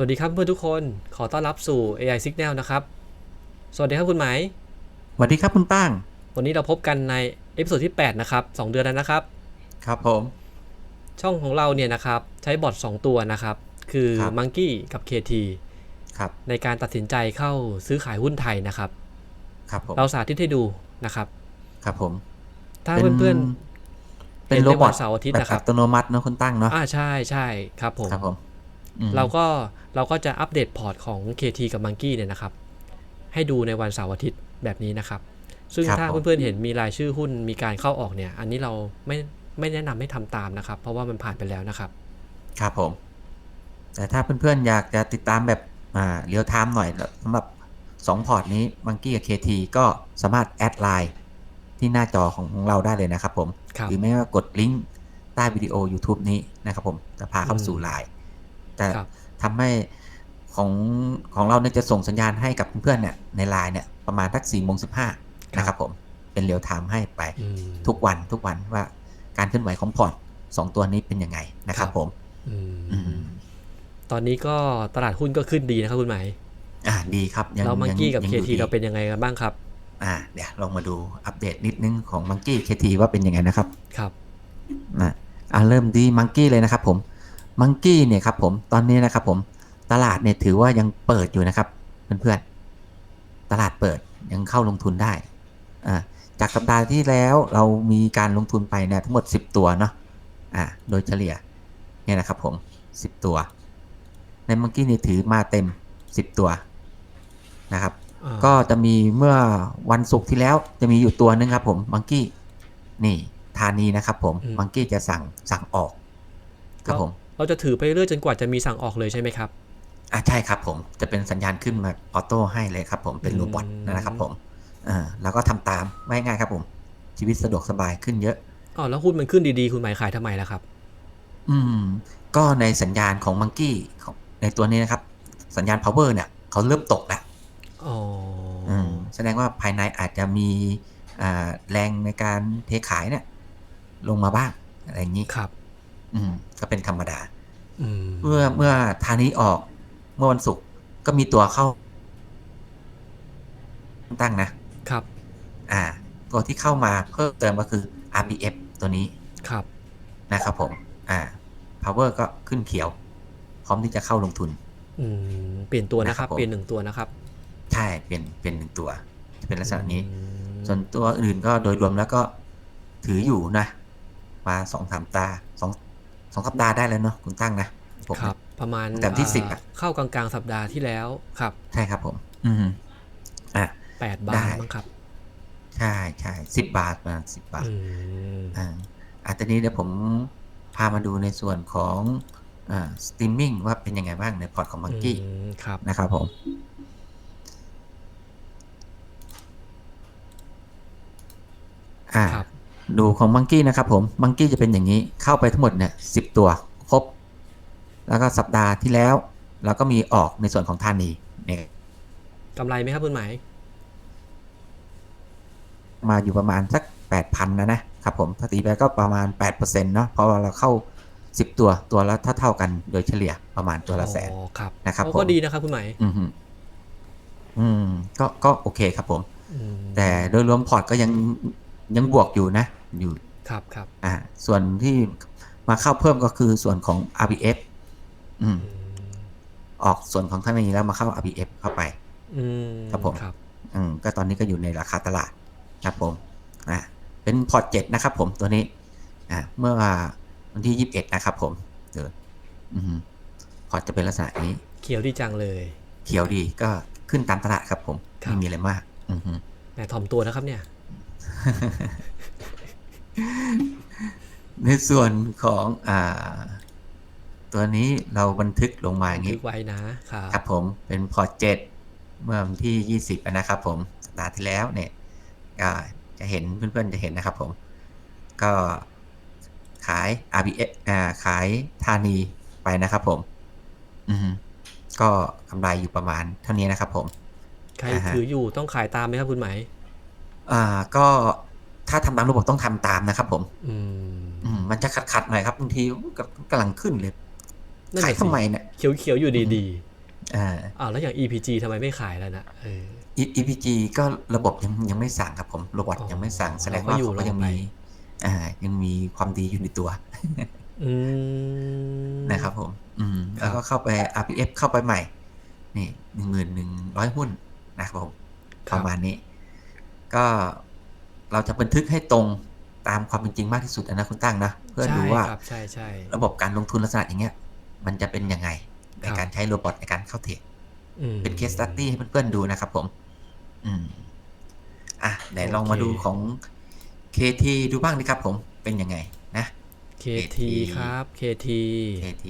วัสดีครับเพื่อนทุกคน ขอต้อนรับสู่ AI Signal นะครับ สวัสดีครับคุณไหมายสวัสดีครับคุณตั้ง วันนี้เราพบกันในเอพิโซดที่ 8 นะครับ 2 เดือนแล้วนะครับ ครับผม ช่องของเราเนี่ยนะครับ ใช้บอท2ตัวนะครับ คือครับ Monkey กับ KT ครับในการตัดสินใจเข้าซื้อขายหุ้นไทยนะครับ ครับผมเราสาธิตให้ดูนะครับ ครับผม ถ้าเพื่อนเป็นเห็นโรในบวัอนทเสาร์อาทิตย์แบบนะครับอัตโนมัติเนอะคุณตั้งเนาะๆอ่าใช่ใช่ครับผมครับผมอืม เราก็เราก็จะอัปเดตพอร์ตของ KT กับ Monkey เนี่ยนะครับ ให้ดูในวันเสาร์อาทิตย์แบบนี้นะครับ ซึ่งถ้าเพื่อนๆเห็นมีรายชื่อหุ้นมีการเข้าออกเนี่ย อันนี้เราไม่ไม่แนะนำให้ทำตามนะครับ เพราะว่ามันผ่านไปแล้วนะครับ ครับผม แต่ถ้าเพื่อนๆอยากจะติดตามแบบอ่าเรียลไทม์หน่อยสำหรับ2พอร์ตนี้มังกี้กับ KT ก็สามารถแอดไลน์ที่หน้าจอของของเราได้เลยนะครับผมครับหรือไม่ก็กดลิงก์ใต้วิดีโอ YouTube นี้นะครับผมจะพาเข้าสู่ไลน์ แต่ครับทำให้ของของเราเนี่ยจะส่งสัญญาณให้กับเพื่อนๆเนี่ยในไลน์เนี่ยประมาณทักสี่โมงสิบห้านะครับผมเป็นเรียลไทม์ให้ไปอืม ทุกวันทุกวันว่าการเคลื่อนไหวของพอร์ตสองตัวนี้เป็นยังไงนะครับครับผมอืมอืมตอนนี้ก็ตลาดหุ้นก็ขึ้นดีนะครับคุณไหมายอ่าดีครับยังแล้ว Monkey กับยังอยู่ KT ดี เราเป็นยังไงกันบ้างครับ อ่าเดี๋ยวลองมาดูอัปเดตนิดนึงของมังกี้เคทีว่าเป็นยังไงนะครับครับ นะอ่าเริ่มที่มังกี้เลยนะครับผม มังกี้เนี่ยครับผมตอนนี้นะครับผมตลาดเนี่ยถือว่ายังเปิดอยู่นะครับเพื่อนๆตลาดเปิดยังเข้าลงทุนได้อ่าจากสัปดาห์ที่แล้วเรามีการลงทุนไปเนี่ยทั้งหมด 10 ตัวเนาะอ่าโดยเฉลี่ยเนี่ยนะครับผม 10 ตัว ในมังกี้นี่ถือมาเต็ม 10 ตัวนะครับอ่าก็จะมีเมื่อวันศุกร์ที่แล้วจะมีอยู่ตัวนึงครับผมมังกี้นี่ธานีนะครับผมมังกี้จะสั่งสั่งออกครับผม เราจะถือไปเรื่อยจนกว่าจะมีสั่งออกเลยใช่ไหมครับอะใช่ครับผมจะเป็นสัญญาณขึ้นมาออโต้ให้เลยครับผมเป็นอืมโรบอทนะครับผมอ่าแล้วก็ทำตามไม่ง่ายครับผม ชีวิตสะดวกสบายขึ้นเยอะอ๋อแล้วหุ้นมันขึ้นดีๆ คุณหมายขายทำไมล่ะครับ อืม ก็ในสัญญาณของมังกี้ของในตัวนี้นะครับ สัญญาณ power เนี่ยเขาเริ่มตกแล้วอ๋อออืมแสดงว่าภายในอาจจะมีอ่าแรงในการเทขายเนี่ยลงมาบ้างอะไรอย่างนี้ครับ อืม ก็เป็นธรรมดาอืมเมื่อเมื่อทานี้ออก เมื่อวันศุกร์ก็มีตัวเข้า ตั้งนะครับ อ่า ตัวที่เข้ามาเพิ่มเติมก็คือ RBF ตัวนี้ครับนะครับผม อ่า power ก็ขึ้นเขียว พร้อมที่จะเข้าลงทุน อืม เปลี่ยนตัวนะคนะครัรับบผมเปลี่ยนหนึ่งตัวนะครับ ใช่เป็นเป็นหนึ่งตัว เป็นลักษณะนี้อืมส่วนตัวอื่นก็โดยรวมแล้วก็ถืออยู่นะ มาสองสามตาสอง สองสัปดาห์ได้แล้วเนาะคุณตั้งนะผมครับ ประมาณแต่ที่อ่าสิบอะเข้ากลางๆสัปดาห์ที่แล้วครับใช่ครับผม อืมอะแปดบาได้ทมั้งครับ ใช่ใช่สิบบาทมาสิบบาทอืมอ่าอาตอนนี้เดี๋ยวผมพามาดูในส่วนของอ่าสตรีมมิ่งว่าเป็นยังไงบ้างในพอร์ตของมังกี้อืมครับนะครับผม อ่า ครับ ดูของมังกี้นะครับผมมังกี้จะเป็นอย่างนี้เข้าไปทั้งหมดเนี่ยสิบตัวครบ แล้วก็สัปดาห์ที่แล้ว เราก็มีออกในส่วนของธานีเนี่ยกำไรไหมครับคุณหมายมาอยู่ประมาณสักแปดพันนะนะครับผมถ้าตีไปก็ประมาณแปดเปอร์เซ็นต์เนาะเพราะว่าเราเข้าสิบตัวตัวละเท่าเท่าๆกันโดยเฉลี่ยประมาณตัวละแสนอ๋อครับนะครับโอ้ผมก็ดีนะครับคุณหมายอืมฮึอืมก็ก็โอเคครับผม อืมแต่โดยรวมพอร์ตก็ยังยังบวกอยู่นะ อยู่ครับครับอ่าส่วนที่มาเข้าเพิ่มก็คือส่วนของ RBF อืมอืมออกส่วนของท่านนี้แล้วมาเข้า RBF เข้าไป อืมครับผมครับ อืมก็ตอนนี้ก็อยู่ในราคาตลาดครับผมอ่าเป็นพอร์ตเจ็ดนะครับผมตัวนี้ อ่าเมื่อวันที่ยี่สิบเอ็ดนะครับผมเดี๋ยวอืมพอร์ตจะเป็นลักษณะนี้ เขียวดีจังเลย เขียวดีก็ขึ้นตามตลาดครับผมครับไม่มีอะไรมาก อือฮึแหมถ่อมตัวนะครับเนี่ย ในส่วนของอ่า ตัวนี้เราบันทึกลงมาอย่างทึนี้กไว้นะครับ ครับผมเป็นพอร์ตเจ็ดเมื่อวันที่ 20อะนะครับผมสัปดาห์ที่แล้วเนี่ยก็จะเห็นเพื่อนๆจะเห็นนะครับผม ก็ขาย RBS อ่าขายธานีไปนะครับผม อือฮึก็กำไรอยู่ประมาณเท่านี้นะครับผม ใครอ่าฮะ ถืออยู่ต้องขายตามไหมครับคุณหมายอ่าก็ ถ้าทำตามระบบต้องทำตามนะครับ ผมอืมอืมมันจะขัดๆหน่อยครับบางทีก็กำลังขึ้นเลยนั่นขายน่ะสิทำไมเนี่ยเขียวเขียวๆอยู่ดีอ่าอ้าวแล้วอย่าง EPG ทำไมไม่ขายแล้วนะเออ E- EPG ก็ระบบยังยังไม่สั่งครับผมโรบอทอ๋อยังไม่สั่งแสดงเราก็ว่าอยู่เขาก็ยังรอไปมีอ่า ยังมีความดีอยู่ในตัวอืมนะครับผม อืมครับแล้วก็เข้าไป RPF เข้าไปใหม่ นี่หนึ่งหมื่นหนึ่งร้อยหุ้นนะครับผมคปรับระมาณนี้ ก็ เราจะบันทึกให้ตรงตามความเป็นจริงมากที่สุดนะคุณตั้งนะ เพื่อดูว่าใช่ครับใช่ใช่ระบบการลงทุนลักษณะอย่างเงี้ย มันจะเป็นยังไงในครับการใช้โรบอทในการเข้าเทรดอืมเป็นเคสตัตตี้ให้เพื่อนๆดูนะครับผม อืม อะไหนลองมาโอเคดูของ KT ดูบ้างดีครับผมเป็นยังไงนะ KT ครับ KT KT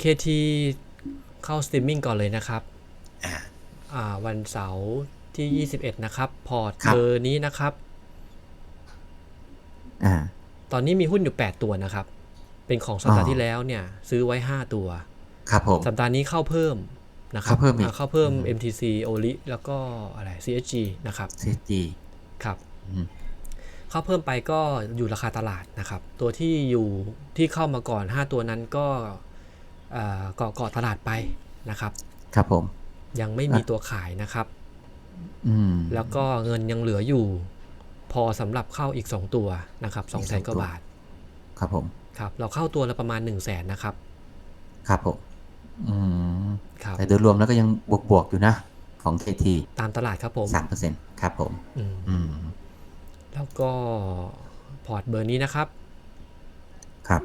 KT เข้าสตรีมมิ่งก่อนเลยนะครับ อ่าอ่าวันเสาร์ ที่ 21 นะครับ พอร์ตครับ เบอร์นี้นะครับ อ่า ตอนนี้มีหุ้นอยู่ 8 ตัวนะครับ เป็นของสัปดาอ๋ห์อที่แล้วเนี่ย ซื้อไว้ 5 ตัว ครับผม สัปดาห์นี้เข้าเพิ่มนะครับเข้าเพิ่มอีกอ่เข้าเพิ่ม อืม MTC OLI แล้วก็อะไร CSG นะครับ CG ครับอืมเข้าเพิ่มไปก็อยู่ราคาตลาดนะครับ ตัวที่อยู่ที่เข้ามาก่อน 5 ตัวนั้นก็เอ่อเกาะเกาะตลาดไปนะครับ ครับผม ยังไม่มีตัวขายนะครับอืม แล้วก็เงินยังเหลืออยู่ พอสำหรับเข้าอีก2ตัวนะครับ2 0 0 0 0 0กว่าบาท ครับผม ครับ เราเข้าตัวละประมาณ1 0 0 0 0แสนนะครับ ครับผมอืมครับแต่โดยรวมแล้วก็ยังบวกๆอยู่นะของ KT ตามตลาดครับผมสามเปอร์เซ็นต์ครับผมอืมอืมแล้วก็พอร์ตเบอร์นี้นะครับ ครับ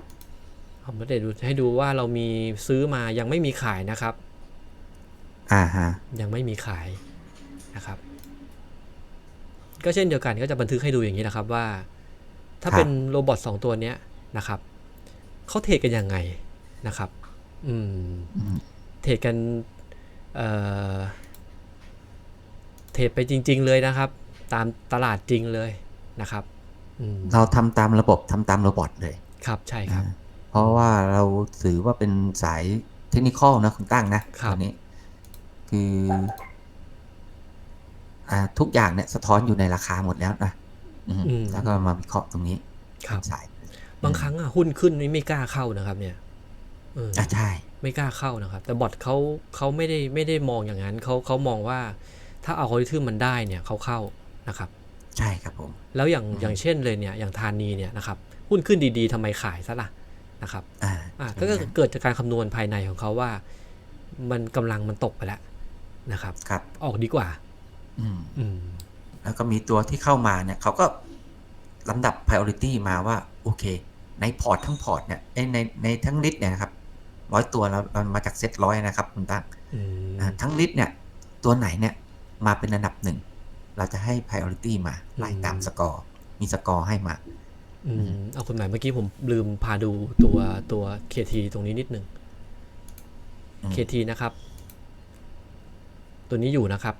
เอามาเดดูให้ดูว่าเรามีซื้อมายังไม่มีขายนะครับ อ่าฮะ ยังไม่มีขาย นะครับ ก็เช่นเดียวกันก็จะบันทึกให้ดูอย่างนี้นะครับว่า ถ้าครับเป็นโรบอทสองตัวเนี้ยนะครับเขาเทรดกันยังไงนะครับอืมอืมเทรดกันเอ่อเทรดไปจริง ๆ เลยนะครับ ตามตลาดจริงเลยนะครับอืมเราทำตามระบบทำตามโรบอทเลย ครับใช่ครับอ่าเพราะว่าเราถือว่าเป็นสายเทคนิคอลนะคุณตั้งนะครับตัวนี้ คืออ่า ทุกอย่างเนี่ยสะท้อนอยู่ในราคาหมดแล้วนะอืมอืมแล้วก็มาวิเคราะห์ตรงนี้ครับสายบางครั้งอะหุ้นขึ้นนี่ไม่กล้าเข้านะครับ เนี่ยเอออะใช่ไม่กล้าเข้านะครับ แต่บอทเขาเขาไม่ได้ไม่ได้มองอย่างนั้นเขาเขามองว่า ถ้าเอาคอริทึมมันได้เนี่ยเขาเข้านะครับ ใช่ครับผม แล้วอย่างอืมอย่างเช่นเลยเนี่ยอย่างทานีเนี่ยนะครับหุ้นขึ้นดีๆทำไมขายซะล่ะนะครับ อ่าอะก็เกิดจากการคำนวณภายในของเขาว่า มันกำลังมันตกไปแล้วนะครับครับ ออกดีกว่าอืมอืม แล้วก็มีตัวที่เข้ามาเนี่ยเขาก็ลำดับ priority มาว่า โอเค ในพอร์ตทั้งพอร์ตเนี่ยเอ้ยในในทั้งลิสต์เนี่ยนะครับร้อยตัวเราเรามาจากเซตร้อยนะครับคุณตั้งอืมอ่าทั้งลิสต์เนี่ย ตัวไหนเนี่ยมาเป็นอันดับหนึ่ง เราจะให้ priority มาไล่ตามสกอร์ มีสกอร์ให้มาอืมเอาคุณหมายเมื่อกี้ผมลืมพาดูตัวตัว KT ตรงนี้นิดหนึ่งอืม KT นะครับ ตัวนี้อยู่นะครับ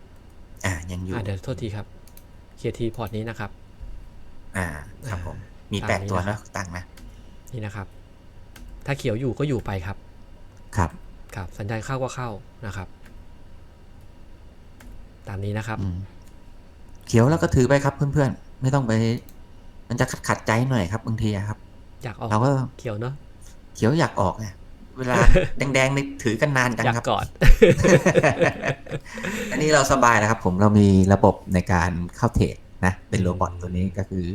อ่ายังอยู่อ่าเดี๋ยวโทษทีครับ KT พอร์ตนี้นะครับ อ่าครับผมมีตามแปดนี้ตัวนะครันะบตั้งนะนี่นะครับ ถ้าเขียวอยู่ก็อยู่ไปครับ ครับครับ สัญญาณเข้าก็เข้านะครับ ตามนี้นะครับอืมเขียวแล้วก็ถือไปครับเพื่อนๆ ไม่ต้องไป มันจะขัดขัดๆใจหน่อยครับบางทีอะครับ อยากออกเราก็เขียวเนาะเขียวอยากออกไง เวลาแดงๆนี่ถือกันนานจังอยากครับกอดอันนี้เราสบายนะครับผมเรามีระบบในการเข้าเทรดนะ เป็นโรบอทตัวนี้ก็คือ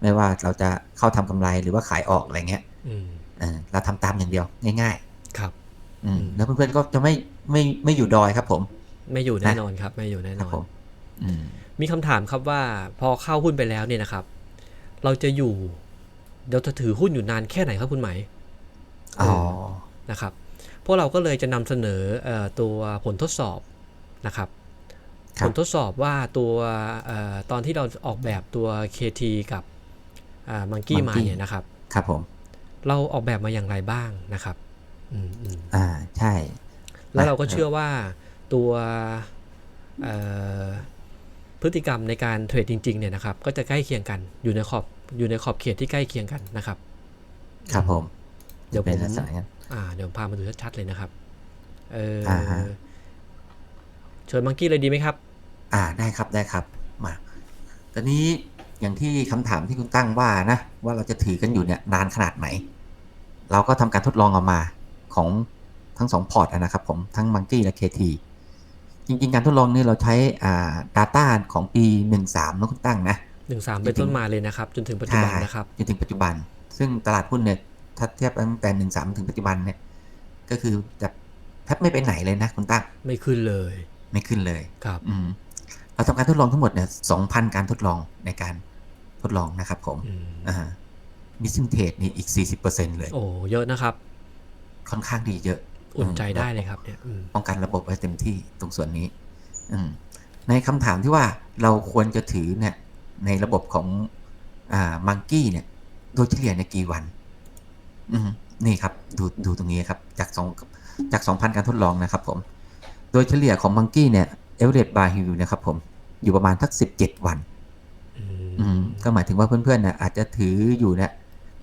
ไม่ว่าเราจะเข้าทำกำไรหรือว่าขายออกอะไรเงี้ยอืมเออเราทำตามอย่างเดียวง่ายครับๆอืมอืมแล้วเพื่อนๆก็จะไม่ไม่ไม่อยู่ดอยครับ ผม ไม่อยู่แน่นอนครับ ไม่อยู่แน่คนรับอนผมอืมมีคำถามครับว่า พอเข้าหุ้นไปแล้วเนี่ยนะครับ เราจะอยู่เดี๋ยวจะถือหุ้นอยู่นานแค่ไหนครับคุณไหมอ๋อ นะครับ พวกเราก็เลยจะนำเสนอเออตัวผลทดสอบนะครับครัผบลทดสอบว่าตัวเออตอนที่เราออกแบบตัว KT กับมังกี้มา Monkey เนี่ยนะครับ ครับผม เราออกแบบมาอย่างไรบ้างนะครับอืมอืมอ่าใช่ แล้วเราก็เชื่อว่าตัวเอ่อพฤติกรรมในการเทรดจริง ๆ เนี่ยนะครับ ก็จะใกล้เคียงกันอยู่ในขอบอยู่ในขอบเขตที่ใกล้เคียงกันนะครับ ครับผม เดี๋ยวผเป็นมลักษณะนั้น อ่าเดี๋ยวพามาดูชัดๆเลยนะครับ เอออ่าฮะเชิญมังกี้เลยดีไหมครับ อ่าได้ครับได้ครับ มาตอนนี้อย่างที่คำถามที่คุณตั้งว่านะ ว่าเราจะถือกันอยู่เนี่ยนานขนาดไหน เราก็ทำการทดลองออกมาของทั้งสองพอร์ตอะนะครับผมทั้ง Monkey และ KT จริง ๆ การทดลองนี่เราใช้อ่า Data ของปี 13นะคุณตั้งนะหนึ่งสามเป็นต้นมาเลยนะครับ จนถึงปัจจุบันนะครับ จนถึงปัจจุบัน ซึ่งตลาดหุ้นเนี่ย ถ้าเทียบตั้งแต่13ถึงปัจจุบันเนี่ย ก็คือจะแทบไม่ไปไหนเลยนะคุณตั้งไม่ขึ้นเลย ไม่ขึ้นเลยครับ อืมเราทำการทดลองทั้งหมดเนี่ย2,000การทดลองในการทดลองนะครับผมอืมอ่ามิสซิ่งเทรดนี่อีก40%เลย โอ้เยอะนะครับ ค่อนข้างดีเยอะอุ่นใจได้เลยครับเนี่ยอืมป้องกันระบบไว้เต็มที่ตรงส่วนนี้ อืมในคำถามที่ว่าเราควรจะถือเนี่ย ในระบบของอ่ามังกี้เนี่ย โดยเฉลี่ยในกี่วัน อืมนี่ครับดูดูตรงนี้ครับจากสองจากสองพันการทดลองนะครับผม โดยเฉลี่ยของมังกี้เนี่ยเอเวอเรสต์บาร์ฮิลนะครับผมอยู่ประมาณทักสิบเจ็ดวันอือืมมก็หมายถึงว่าเพื่อนๆเนี่ยอาจจะถืออยู่เนี่ย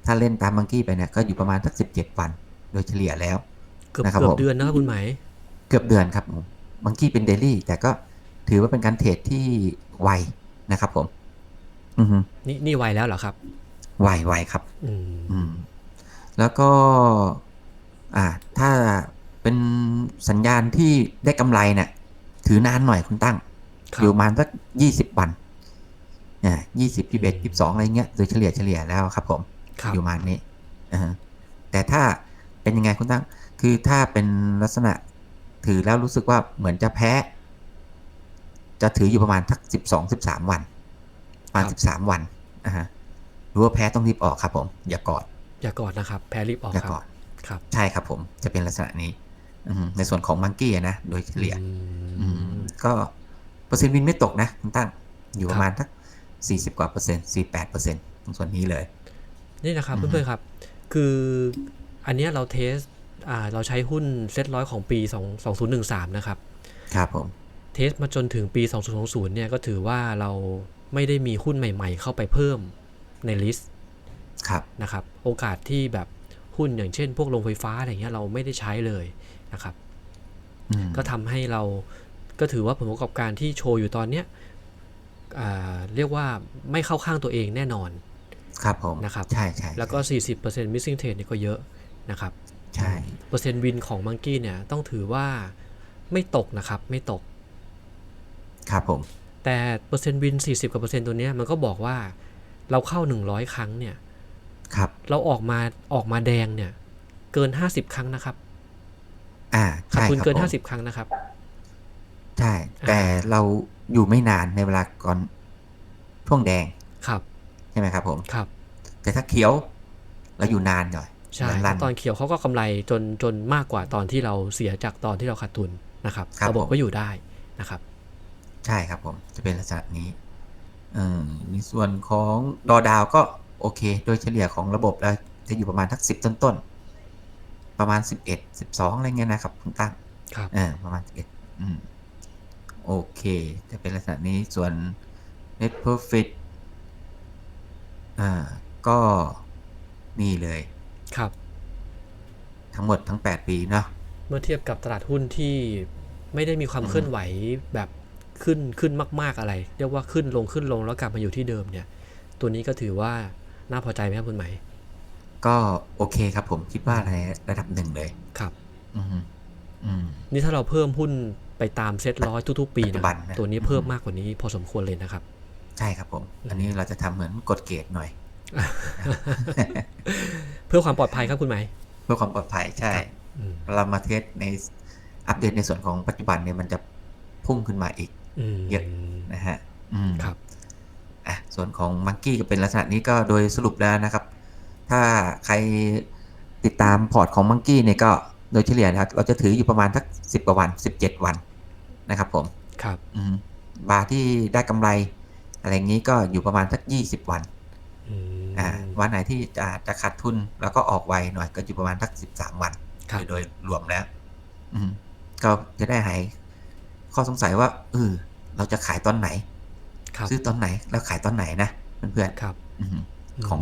ถ้าเล่นตามมังกี้ไปเนี่ยก็อยู่ประมาณทักสิบเจ็ดวัน โดยเฉลี่ยแล้วเกือบนะครับเกือผบมเดือนนะครับคุณไหม เกือบเดือนครับผมมังกี้เป็นเดลี่แต่ก็ถือว่าเป็นการเทรดที่ไวนะครับผม อือฮึนี่นี่ไวแล้วเหรอครับ ไวไวครับ อืมอืม แล้วก็อ่าถ้าเป็นสัญญาณที่ได้กำไรเนี่ยถือนานหน่อยคุณตั้งครัอยู่บประมาณสักยี่สิบวันเนี่ยยี่สิบยี่สิบเอ็ดยี่สิบสองอะไรเงี้ยโดยเฉลี่ยเฉลี่ยแล้วครับ ผมครับอยู่ประมาณนี้อ่าฮะแต่ถ้าเป็นยังไงคุณตั้ง คือถ้าเป็นลักษณะถือแล้วรู้สึกว่าเหมือนจะแพ้ จะถืออยู่ประมาณทักสิบสองสิบสามวันประมาณสิบสามวันอ่าฮะรู้ว่าแพ้ต้องรีบออกครับผม อย่ากอด อย่ากอดนะครับ แพ้รีบออกอย่าครับกอดครับใช่ครับผมจะเป็นลักษณะนี้อืมในส่วนของมังกี้นะ โดยเฉลี่ย อือืม มก็เปอร์เซ็นต์วินไม่ตกนะคุณตั้งอยู่คปรับระมาณทักสี่สิบกว่าเปอร์เซ็นต์สี่แปดเปอร์เซ็นต์ตรงส่วนนี้เลย นี่นะครับอือฮึเพื่อนๆครับ คืออันเนี้ยเราเทสอ่าเราใช้หุ้นเซ็ตร้อยของปี2 2013 นะครับ ครับผม เทสมาจนถึงปี 2020 เนี่ยก็ถือว่าเราไม่ได้มีหุ้นใหม่ๆ เข้าไปเพิ่มในลิสต์ครับ นะครับ โอกาสที่แบบหุ้นอย่างเช่น พวกโรงไฟฟ้าอะไรเงี้ยเราไม่ได้ใช้เลยนะครับอืมก็ทำให้เราก็ถือว่าผลประกอบการที่โชว์อยู่ตอนเนี้ยอ่าเรียกว่าไม่เข้าข้างตัวเองแน่นอน ครับผมนะครับใช่ใช่แล้วก็ 40% missing trade นี่ก็เยอะนะครับ ใช่เปอร์เซ็นต์วินของมังกี้เนี่ยต้องถือว่าไม่ตกนะครับ ไม่ตก ครับผม แต่เปอร์เซ็นต์วิน 40กว่าเปอร์เซ็นต์ตัวเนี้ยมันก็บอกว่าเราเข้า 100 ครั้งเนี่ย ครับ เราออกมาออกมาแดงเนี่ย เกิน50ครั้งนะครับ อ่าขาดใช่ทุนครับเกินผม50ครั้งนะครับ ใช่ แต่เราอยู่ไม่นานในเวลาก่อนช่วงแดงครับใช่ไหมครับ ผมครับ แต่ถ้าเขียวเราอยู่นานหน่อยใช่เหมือนเพรันราะตอนเขียวเขาก็กำไรจนจนมากกว่าตอนที่เราเสียจากตอนที่เราขาดทุนนะครับครับระบบผมก็อยู่ได้นะครับ ใช่ครับผมจะเป็นลักษณะนี้เออในส่วนของดอดาวก็ โอเค โดยเฉลี่ยของระบบแล้วจะอยู่ประมาณทักสิบต้นๆ ประมาณสิบเอ็ดสิบสองอะไรเงี้ยนะครับคุณตั้งครับเออประมาณสิบเอ็ดอืมโอเค จะเป็นลักษณะนี้ส่วน net profit อ่าก็นี่เลยครับ ทั้งหมดทั้ง 8 ปีเนาะเมื่อเทียบกับตลาดหุ้นที่ไม่ได้มีความอืมเคลื่อนไหวแบบขึ้นขึ้นมาก ๆอะไร เรียกว่าขึ้นลงขึ้นลงแล้วกลับมาอยู่ที่เดิมเนี่ย ตัวนี้ก็ถือว่า น่าพอใจไหมครับคุณไหม ก็โอเคครับผมคิดว่าในระดับหนึ่งเลยครับ อืมอืม นี่ถ้าเราเพิ่มหุ้นไปตามเซ็ตร้อยทุกๆ ปีปัจจุนะบันนะ ตัวนี้เพิ่มมากกว่านี้พอสมควรเลยนะครับ ใช่ครับผม อันนี้เราจะทำเหมือนกดเกรดหน่อย เพื่อความปลอดภัยครับคุณไหม เพื่อความปลอดภัยใช่อืมเรามาเทสในอัปเดตในส่วนของปัจจุบันเนี่ยมันจะพุ่งขึ้นมาอีกอืมเยอะ นะฮะอืมครับ อะส่วนของมังกี้ก็เป็นลักษณะนี้ก็โดยสรุปแล้วนะครับ ถ้าใครติดตามพอร์ตของมังกี้เนี่ยก็โดยเฉลี่ยนะครับ เราจะถืออยู่ประมาณทักสิบกว่าวันสิบเจ็ดวันนะครับผมครับอืมบาร์ที่ได้กำไร อะไรอย่างนี้ก็อยู่ประมาณสักยี่สิบวันอืมอ่าวันไหนที่จะจะขาดทุนแล้วก็ออกไวหน่อยก็อยู่ประมาณสักสิบสามวันครับโดยรวมแล้ว อืมก็จะได้หายข้อสงสัยว่าเออเราจะขายตอนไหนครับ ซื้อตอนไหนแล้วขายตอนไหนนะเพื่อนครับๆอืมของ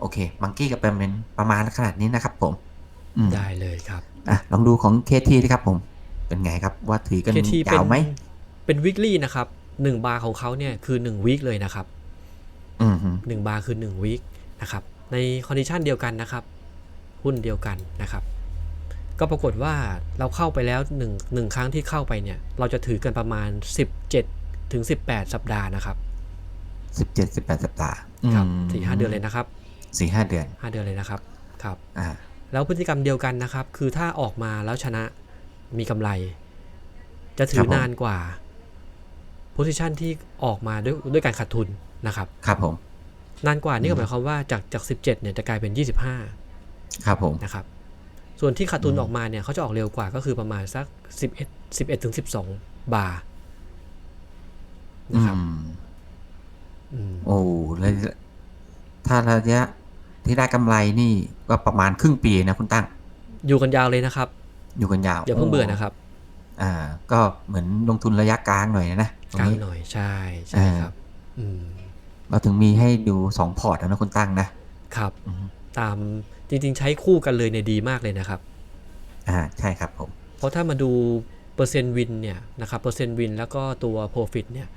โอเคมังกี้ก็เป็นประมาณขนาดนี้นะครับผมอืมได้เลยครับอะลองดูของเคทีดีครับผม เป็นไงครับว่าถือกันเคทีเป็ยานวไหมเป็นวิกฤนะครับหนึ่งบาร์ของเขาเนี่ยคือหนึ่งวีคเลยนะครับอืมฮึหนึ่งบาร์คือหนึ่งวีคนะครับ ในคอนดิชันเดียวกันนะครับ หุ้นเดียวกันนะครับ ก็ปรากฏว่าเราเข้าไปแล้วหนึ่งหนึ่งครั้งที่เข้าไปเนี่ย เราจะถือกันประมาณ17 ถึง 18 สัปดาห์นะครับสิบเจ็ดสิบแปดสัปดาห์ครับมสี่ห้าเดือนเลยนะครับสี่ห้าเดือนห้าเดือนเลยนะครับครับอ่าแล้วพฤติกรรมเดียวกันนะครับ คือถ้าออกมาแล้วชนะมีกำไร จะถืครัอบผมนานกว่าโพซิชันที่ออกมาด้วยด้วยการขาดทุนนะครับ ครับผม นานกว่านี่ก็อืมหมายความว่าจากจาก17เนี่ยจะกลายเป็น25ครับผมนะครับ ส่วนที่ขาดทุนอืมออกมาเนี่ยเขาจะออกเร็วกว่าก็คือประมาณสัก11 11ถึง12บาร์อื นะครับมอืมโอ้แล้วถ้าระยะที่ได้กำไรนี่ก็ประมาณครึ่งปีนะคุณตั้ง อยู่กันยาวเลยนะครับ อยู่กันยาวอย่าเพิ่งเบื่อนะครับ อ่า ก็เหมือนลงทุนระยะกลางหน่อยนะตรงกลางนี้หน่อยใช่ใช่อ่าครับอืมเราถึงมีให้ดูสองพอร์ตนะคุณตั้งนะครับอืมตามจริง ๆ ใช้คู่กันเลยเนี่ยดีมากเลยนะครับ อ่าใช่ครับผม เพราะถ้ามาดูเปอร์เซ็นต์วินเนี่ยนะครับเปอร์เซ็นต์วินแล้วก็ตัว Profit เนี่ย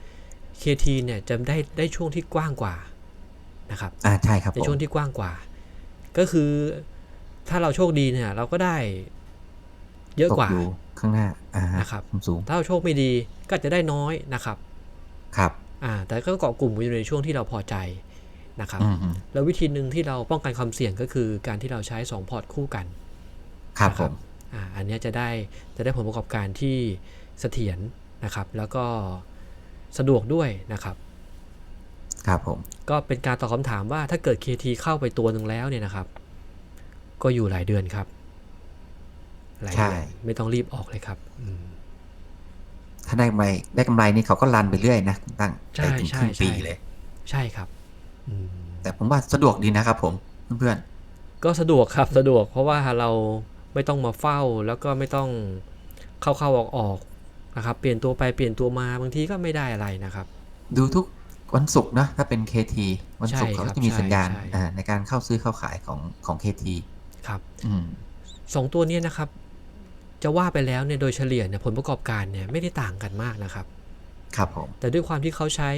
KT เนี่ยจะได้ได้ช่วงที่กว้างกว่านะครับอ่าใช่ครับในผมช่วงที่กว้างกว่า ก็คือถ้าเราโชคดีเนี่ย เราก็ได้เยอะตกกว่าอยู่ข้างหน้าอ่านะครับสูงถ้าเราโชคไม่ดีก็อาจจะได้น้อยนะครับๆครับอ่าแต่ก็เกาะกลุ่มอยู่ในช่วงที่เราพอใจนะครับอืมฮึแล้ววิธีหนึ่งที่เราป้องกันความเสี่ยงก็คือการที่เราใช้ 2 พอร์ตคู่กัน ครับนะผมอ่าอันเนี้ยจะได้จะได้ผลประกอบการที่เสถียรนะครับ แล้วก็ สะดวกด้วยนะครับครับผมก็เป็นการตอบคำถามว่าถ้าเกิด KT เข้าไปตัวหนึ่งแล้วเนี่ยนะครับ ก็อยู่หลายเดือนครับหลายเดือนไม่ต้องรีบออกเลยครับอืมถ้าได้กำไรได้กำไรนี่เขาก็รันไปเรื่อยนะคุณตั้งใช่ไปถึงใช่ครึ่งปีใช่เลย ใช่ครับอืมแต่ผมว่าสะดวกดีนะครับผมเพื่อนก็สะดวกครับสะดวกเพราะว่าเราไม่ต้องมาเฝ้าแล้วก็ไม่ต้องเข้าเข้าออกออกๆ นะครับเปลี่ยนตัวไปเปลี่ยนตัวมาบางทีก็ไม่ได้อะไรนะครับๆดูทุกวันศุกร์นะถ้าเป็น KT วันศุกร์ใช่เขาครับก็จะมีสัญญาณใช่ใช่อ่าในการเข้าซื้อเข้าขายของของ KT ครับอืมสองตัวเนี้ยนะครับ จะว่าไปแล้วเนี่ยโดยเฉลี่ยเนี่ยผลประกอบการเนี่ยไม่ได้ต่างกันมากนะครับ ครับผมแต่ด้วยความที่เขาใช้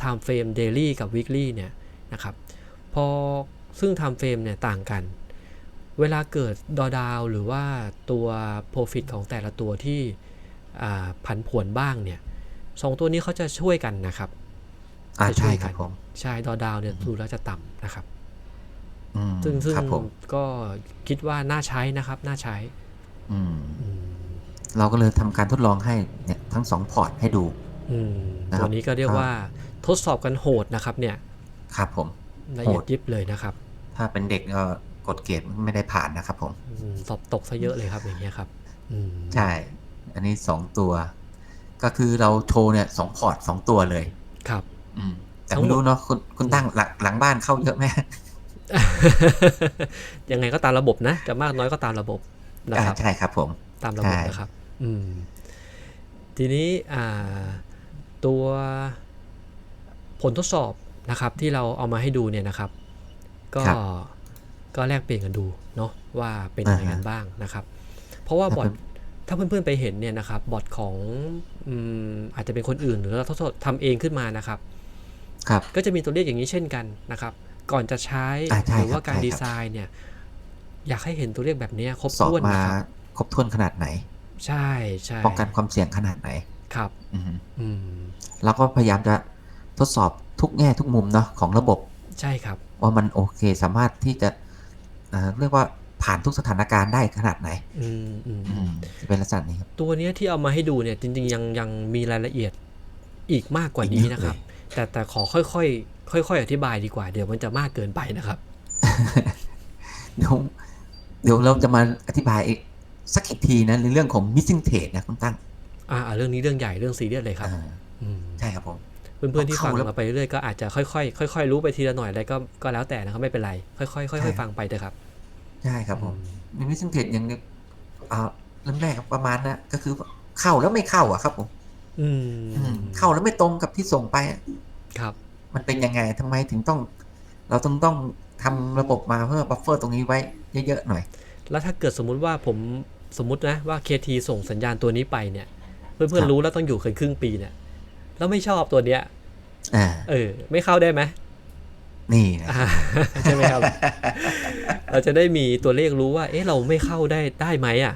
time frame daily กับ weekly เนี่ยนะครับ พอซึ่ง time frame เนี่ยต่างกัน เวลาเกิดดอดาวหรือว่าตัว profit ของแต่ละตัวที่อ่า ผันผวนบ้างเนี่ยสองตัวนี้เขาจะช่วยกันนะครับอ่าจะช่ใช่วยคกัรันบผมใช่ดอดาวเนี่ยดูแล้วจะต่ำนะครับอืมซึ่งซึ่งครับผมก็คิดว่าน่าใช้นะครับ น่าใช้อืมอืมเราก็เลยทำการทดลองให้เนี่ยทั้งสองพอร์ตให้ดูอืมนะครับตัวนี้ก็เรียกครับว่าทดสอบกันโหดนะครับ เนี่ย ครับผมละเอียดโหดยิบเลยนะครับ ถ้าเป็นเด็กก็กดเกรดไม่ได้ผ่านนะครับ ผมอืมสอบตกซะเยอะเลยครับอย่างเงี้ยครับอืมใช่ อันนี้สองตัว ก็คือเราโชว์เนี่ยสองพอร์ตสองตัวเลย ครับ อืม แต่ทั้งหมไม่ดรู้เนาะคุณคุณตั้งหลังหลังบ้านเข้าเยอะไหมยังไงก็ตามระบบนะจะมากน้อยก็ตามระบบนะอ่าครับใช่ครับ ผม ตามระบบใช่นะครับ อืม ทีนี้อ่าตัวผลทดสอบนะครับที่เราเอามาให้ดูเนี่ยนะครับ ก็ก็แลกเปลี่ยนกันดูเนาะว่าเป็นยังไงกันบ้างนะครับ เพราะว่าบอท ถ้าเพื่อนๆไปเห็นเนี่ยนะครับบอทของอืมอาจจะเป็นคนอื่น หรือเราทดสอบทำเองขึ้นมานะครับครับก็จะมีตัวเลขอย่างนี้เช่นกันนะครับ ก่อนจะใช้อ่าใช่หรือว่าครับการใช่ครับดีไซน์เนี่ย อยากให้เห็นตัวเลขแบบเนี้ยครบสอบถ้วนมานะครับครบถ้วนขนาดไหน ใช่ใช่ป้องกันความเสี่ยงขนาดไหนครับอืมอืมเราก็พยายามจะทดสอบทุกแง่ทุกมุมเนาะของระบบใช่ครับ ว่ามันโอเคสามารถที่จะเอ่อเรียกว่า ผ่านทุกสถานการณ์ได้ขนาดไหนอืมอืมอืมจะเป็นลักษณะนี้ครับตัวเนี้ยที่เอามาให้ดูเนี่ยจริง ๆ ยังยังมีรายละเอียดอีกมากกว่านี้อีกเยอะนะครับเลยแต่แต่ขอค่อยๆค่อย ๆ อธิบายดีกว่า เดี๋ยวมันจะมากเกินไปนะครับ เดี๋ยวเดี๋ยวเราจะมาอธิบายอีกสักอีกทีนะในเรื่องของ missing trade นะคุณตั้งอ่าอ่าเรื่องนี้เรื่องใหญ่เรื่องซีเรียสเลยครับอ่าอืมใช่ครับผมเพื่อนๆที่ฟังเข้าแล้วเราไปเรื่อยๆก็อาจจะค่อยๆค่อยๆรู้ไปทีละหน่อยอะไรก็ก็แล้วแต่นะครับไม่เป็นไร ค่อยๆค่อยๆฟังไปเถอะครับ ใช่ครับผมมี missing trade อย่างนี้อ่าเริ่มแรกครับประมาณนะก็คือเข้าแล้วไม่เข้าอะครับผมอือืมมเข้าแล้วไม่ตรงกับที่ส่งไปอะครับ มันเป็นยังไงทำไมถึงต้อง เราต้องต้องทำระบบมาเพื่อบัฟเฟอร์ตรงนี้ไว้เยอะๆหน่อย แล้วถ้าเกิดสมมุติว่าผมสมมตินะว่า KT ส่งสัญญาณตัวนี้ไปเนี่ย เพื่คอนรับๆรู้แล้วต้องอยู่เกินครึ่งปีเนี่ยแล้วไม่ชอบตัวเนี้ยอ่าเออ ไม่เข้าได้ไหม นี่นะอ่าใช่ไหมครับ เราจะได้มีตัวเลขรู้ว่า เอ๊ะเราไม่เข้าได้ได้ไหมอะ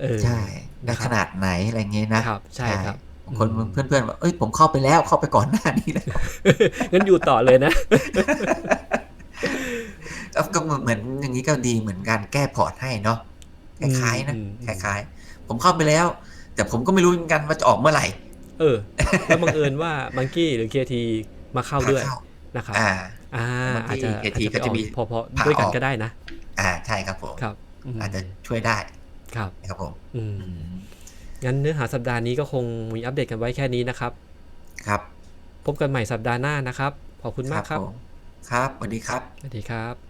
เออใช่ได้นะครับขนาดไหนอะไรเงี้ยนะครับ ใช่ครับบางคนอืมเพื่อนๆว่าเอ้ยผมเข้าไปแล้วเข้าไปก่อนหน้านี้แล้วงั้นอยู่ต่อเลยนะก็ก็เหมือนอย่างนี้ก็ดีเหมือนกันแก้พอร์ตให้เนาะคล้ายๆนะอืมอืมคล้ายๆ ผมเข้าไปแล้ว แต่ผมก็ไม่รู้เหมือนกันว่าจะออกเมื่อไหร่ เออ แล้วบังเอิญว่ามังกี้หรือ KT มาเข้าด้วยเข้านะครับ อ่าอ่าบางอาจทีจะอาจ KT จะไปก็จะมีออกพอๆผ่าด้วยกันออกก็ได้นะ อ่าใช่ครับผมครับมอาจจะช่วยได้ครับนะครับผมอืมอืมงั้นเนื้อหาสัปดาห์นี้ก็คงมีอัปเดตกันไว้แค่นี้นะครับ ครับ พบกันใหม่สัปดาห์หน้านะครับ ขอบคุณมากครับผมครับสวัสดีครับสวัสดีครับ